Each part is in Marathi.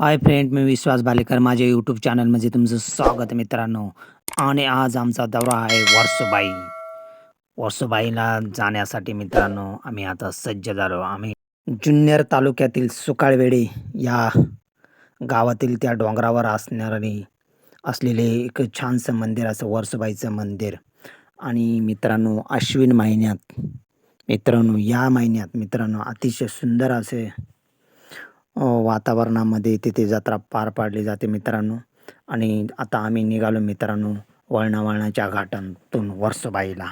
हाय फ्रेंड मी विश्वास भालेकर माझ्या यूट्यूब चॅनलमध्ये तुमचं स्वागत मित्रांनो. आणि आज आमचा दौरा आहे वर्सोबाई. वर्सोबाईला जाण्यासाठी मित्रांनो आम्ही आता सज्ज झालो. आम्ही जुन्नर तालुक्यातील सुकाळवेडे या गावातील त्या डोंगरावर असणारे असलेले एक छानसं मंदिर असं वर्सोबाईचं मंदिर. आणि मित्रांनो अश्विन महिन्यात मित्रांनो या महिन्यात मित्रांनो अतिशय सुंदर असे अ, वातावरणामध्ये तिथे जत्रा पार पाडली जाते मित्रांनो. आणि आता आम्ही निघालो मित्रांनो वळणा वळणाच्या घाटातून वर्सोबाईला.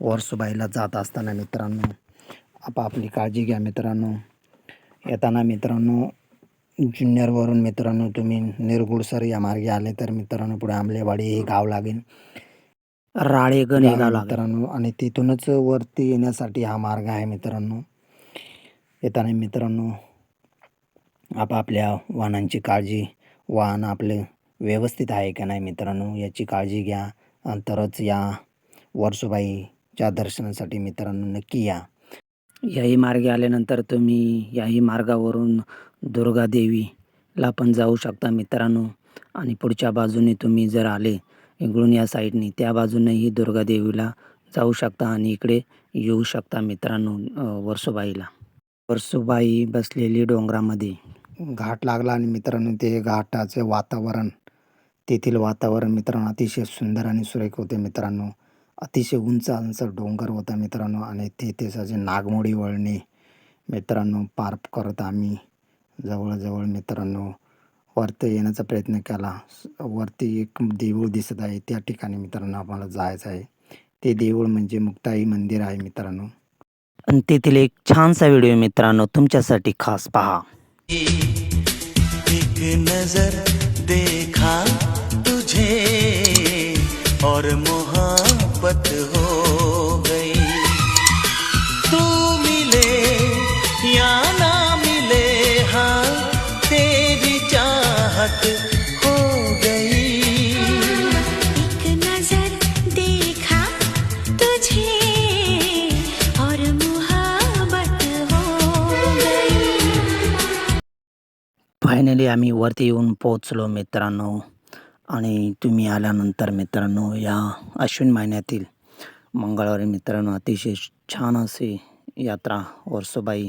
वर्सोबाईला जात असताना मित्रांनो आपापली काळजी घ्या मित्रांनो. येताना मित्रांनो जुन्नरवरून मित्रांनो तुम्ही निरगुडसर या मार्गे आले तर मित्रांनो पुढे आंबलेवाडी हे गाव लागेल. राळेगण हे गाव लागेल. मित्रांनो आणि तिथूनच वरती येण्यासाठी हा मार्ग आहे मित्रांनो. येताना मित्रांनो आपापल्या वाहनांची काळजी वाहन आपले व्यवस्थित आहे का नाही मित्रांनो याची काळजी घ्या. तरच या वर्षोबाईच्या दर्शनासाठी मित्रांनो नक्की या. याही मार्गे आल्यानंतर तुम्ही याही मार्गावरून दुर्गादेवीला पण जाऊ शकता मित्रांनो. आणि पुढच्या बाजूने तुम्ही जर आले इकडून या साईडनी त्या बाजूनेही दुर्गादेवीला जाऊ शकता आणि इकडे येऊ शकता मित्रांनो वर्सोबाईला. वर्सोबाई बसलेली डोंगरामध्ये. घाट लागला आणि मित्रांनो ते घाटाचे वातावरण तेथील वातावरण मित्रांनो अतिशय सुंदर आणि सुरेख होते मित्रांनो. अतिशय उंच उंच डोंगर होता मित्रांनो आणि तेथे असे नागमोडी वळणे मित्रांनो पार करत आम्ही जवळजवळ मित्रांनो वरती येण्याचा प्रयत्न केला. वरती एक देऊळ दिसत आहे. त्या ठिकाणी मित्रांनो आम्हाला जायचं आहे. ते देऊळ म्हणजे मुक्ताई मंदिर आहे मित्रांनो. आणि तेथील एक छानसा व्हिडिओ मित्रांनो तुमच्यासाठी खास पहा. एक नज़र देखा तुझे और मोहब्बत हो गई। तू मिले या ना मिले हाँ तेरी चाहत फायनली आम्ही वरती येऊन पोहोचलो मित्रांनो. आणि तुम्ही आल्यानंतर मित्रांनो या अश्विन महिन्यातील मंगळवारी मित्रांनो अतिशय छान अशी यात्रा वर्सोबाई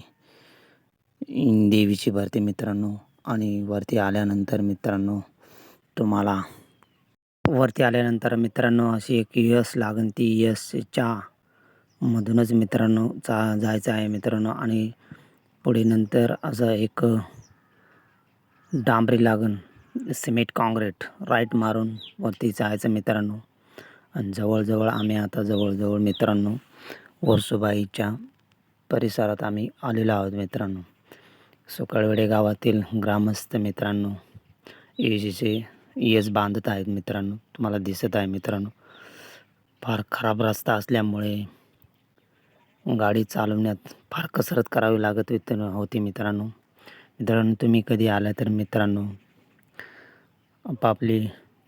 देवीची भरती मित्रांनो. आणि वरती आल्यानंतर मित्रांनो तुम्हाला वरती आल्यानंतर मित्रांनो अशी एक यस लागन ती यसच्या मधूनच मित्रांनो चा जायचं आहे मित्रांनो. आणि पुढे नंतर असं एक डांबरी लागून सिमेंट काँक्रीट राईट मारून वरती जायचं मित्रांनो. आणि जवळजवळ आम्ही आता जवळजवळ मित्रांनो वरसुबाईच्या परिसरात आम्ही आलेलो आहोत मित्रांनो. सुकाळवेडे गावातील ग्रामस्थ मित्रांनो इजेचे यश बांधत आहेत मित्रांनो. तुम्हाला दिसत आहे मित्रांनो फार खराब रस्ता असल्यामुळे गाडी चालवण्यात फार कसरत करावी लागत होती होती मित्रांनो. मित्रांनो तुम्ही कधी आला तर मित्रांनो आपापली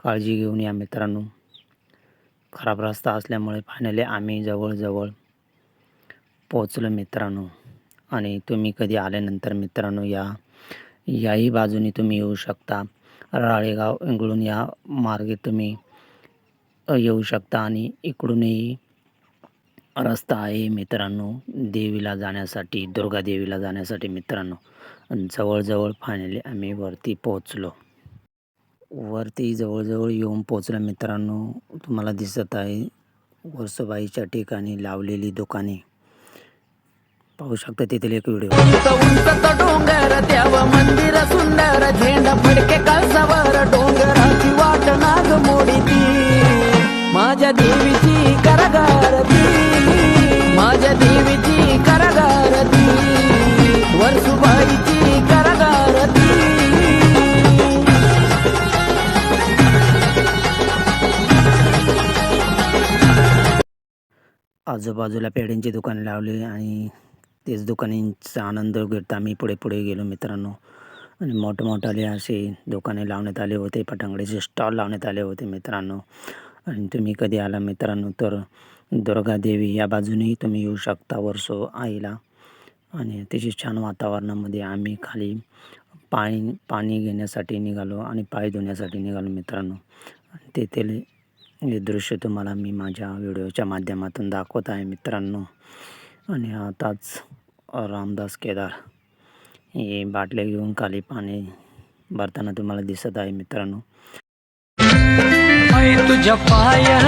काळजी घेऊन या मित्रांनो. खराब रस्ता असल्यामुळे फायनली आम्ही जवळजवळ पोचलो मित्रांनो. आणि तुम्ही कधी आल्यानंतर मित्रांनो या याही बाजूने तुम्ही येऊ शकता. राळेगाव इंगळून या मार्गे तुम्ही येऊ शकता आणि इकडूनही रस्ता आहे मित्रांनो. देवीला जाण्यासाठी दुर्गा देवीला जाण्यासाठी मित्रांनो. जवळजवळ फायनली आम्ही वरती पोहोचलो. वरती जवळजवळ येऊन पोचलं मित्रांनो. तुम्हाला दिसत आहे वर्सबाईच्या ठिकाणी लावलेली दुकाने. पाहू शकता तिथले एक व्हिडिओ आजूबाजूला पेढ्यांची दुकाने लावली आणि तेच दुकानांचा आनंद घेता आम्ही पुढे पुढे गेलो मित्रांनो. आणि मोठमोठाले असे दुकाने लावण्यात आले होते पटांगडीचे स्टॉल लावण्यात आले होते मित्रांनो. आणि तुम्ही कधी आला मित्रांनो तर दुर्गादेवी या बाजूनेही तुम्ही येऊ शकता वर्सो आईला. आणि अतिशय छान वातावरणामध्ये आम्ही खाली पाणी पाणी घेण्यासाठी निघालो आणि पाय धुण्यासाठी निघालो मित्रांनो. आणि तेथील हे दृश्य तुम्हाला मी माझ्या व्हिडिओच्या माध्यमातून दाखवत आहे मित्रांनो. आणि आताच रामदास केदार हे बाटल्या घेऊन खाली पाणी भरताना तुम्हाला दिसत आहे मित्रांनो. तुझ्या पायऱ्या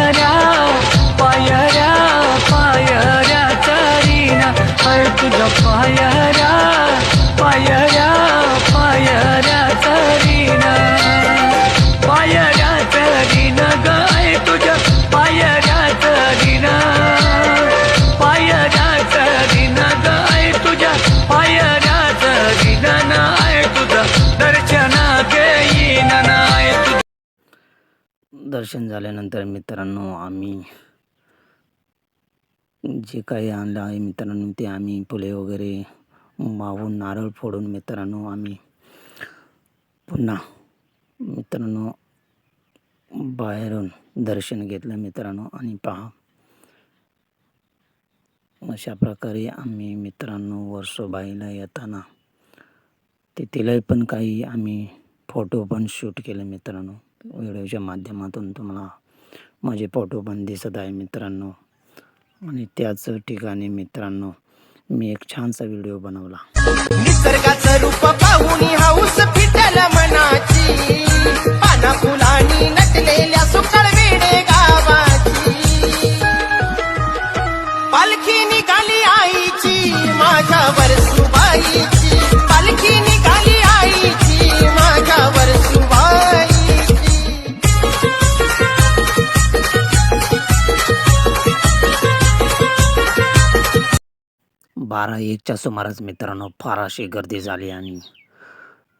पायऱ्या. दर्शन झाल्यानंतर मित्रांनो आम्ही जे काही आणलं आहे मित्रांनो ते आम्ही फुले वगैरे वाहून नारळ फोडून मित्रांनो आम्ही पुन्हा मित्रांनो बाहेरून दर्शन घेतलं मित्रांनो. आणि पहा अशा प्रकारे आम्ही मित्रांनो वर्सोबाईला येताना तेथीलही पण काही आम्ही फोटो पण शूट केले मित्रांनो. व्हिडिओच्या माध्यमातून तुम्हाला माझे फोटो पण दिसत आहे मित्रांनो. आणि त्याच ठिकाणी मित्रांनो मी एक छानसा व्हिडिओ बनवला. निसर्गाचं रूप पाहून हाऊस फिटल मना बारा एकच्या सुमारास मित्रांनो फार अशी गर्दी झाली आणि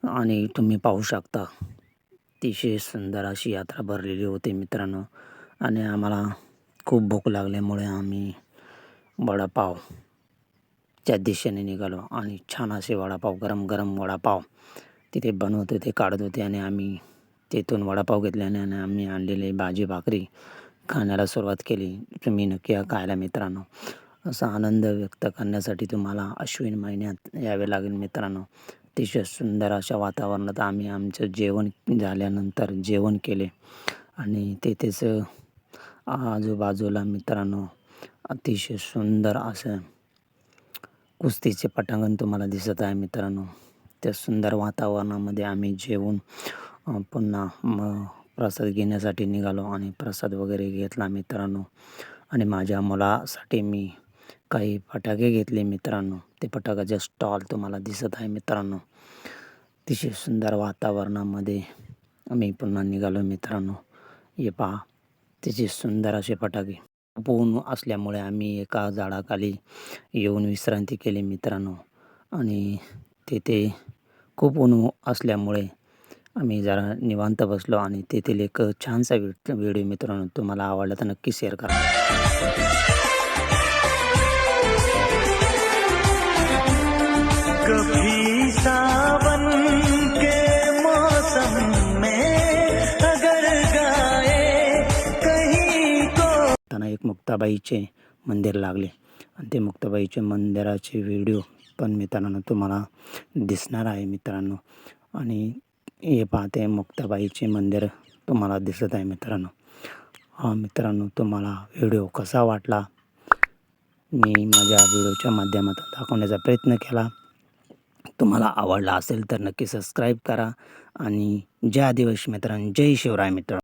आणि तुम्ही पाहू शकता अतिशय सुंदर अशी यात्रा भरलेली होती मित्रांनो. आणि आम्हाला खूप भूक लागल्यामुळे आम्ही वडापावच्या दिशेने निघालो आणि छान असे वडापाव गरम गरम वडापाव तिथे बनवत होते काढत होते आणि आम्ही तिथून वडापाव घेतल्याने आणि आम्ही आणलेले भाजी भाकरी खाण्याला सुरुवात केली. तुम्ही नक्की या खायला मित्रांनो. असा आनंद व्यक्त करण्यासाठी तुम्हाला अश्विन महिन्यात यावे लागेल मित्रांनो. अतिशय सुंदर अशा वातावरणात आम्ही आमचं जेवण झाल्यानंतर जेवण केले. आणि तेथेच आजूबाजूला मित्रांनो अतिशय सुंदर असं कुस्तीचे पटांगण तुम्हाला दिसत आहे मित्रांनो. त्या सुंदर वातावरणामध्ये आम्ही जेवून पुन्हा म प्रसाद घेण्यासाठी निघालो आणि प्रसाद वगैरे घेतला मित्रांनो. आणि माझ्या मुलासाठी मी काही फटाके घेतले मित्रांनो. ते फटाक्याचे स्टॉल तुम्हाला दिसत आहे मित्रांनो. अतिशय सुंदर वातावरणामध्ये आम्ही पुन्हा निघालो मित्रांनो. हे पहा त्याचे सुंदर असे फटाके ऊन असल्यामुळे आम्ही एका झाडाखाली येऊन विश्रांती केली मित्रांनो. आणि तेथे खूप ऊन असल्यामुळे आम्ही जरा निवांत बसलो आणि तेथील एक छानसा व्हिडिओ मित्रांनो तुम्हाला आवडला तर नक्की शेअर करा. कभी सावन के मौसम में अगर गाए कहीं त्यांना एक मुक्ताबाईचे मंदिर लागले. आणि ते मुक्ताबाईचे मंदिराचे व्हिडिओ पण मित्रांनो तुम्हाला दिसणार आहे मित्रांनो. आणि हे पाहते मुक्ताबाईचे मंदिर तुम्हाला दिसत आहे मित्रांनो. हा मित्रांनो तुम्हाला व्हिडिओ कसा वाटला? मी माझ्या व्हिडिओच्या माध्यमातून दाखवण्याचा प्रयत्न केला. तुम्हाला आवडला असेल तर नक्की सबस्क्राईब करा. आणि जय आदिवासी मित्रांनो जय शिवराय मित्र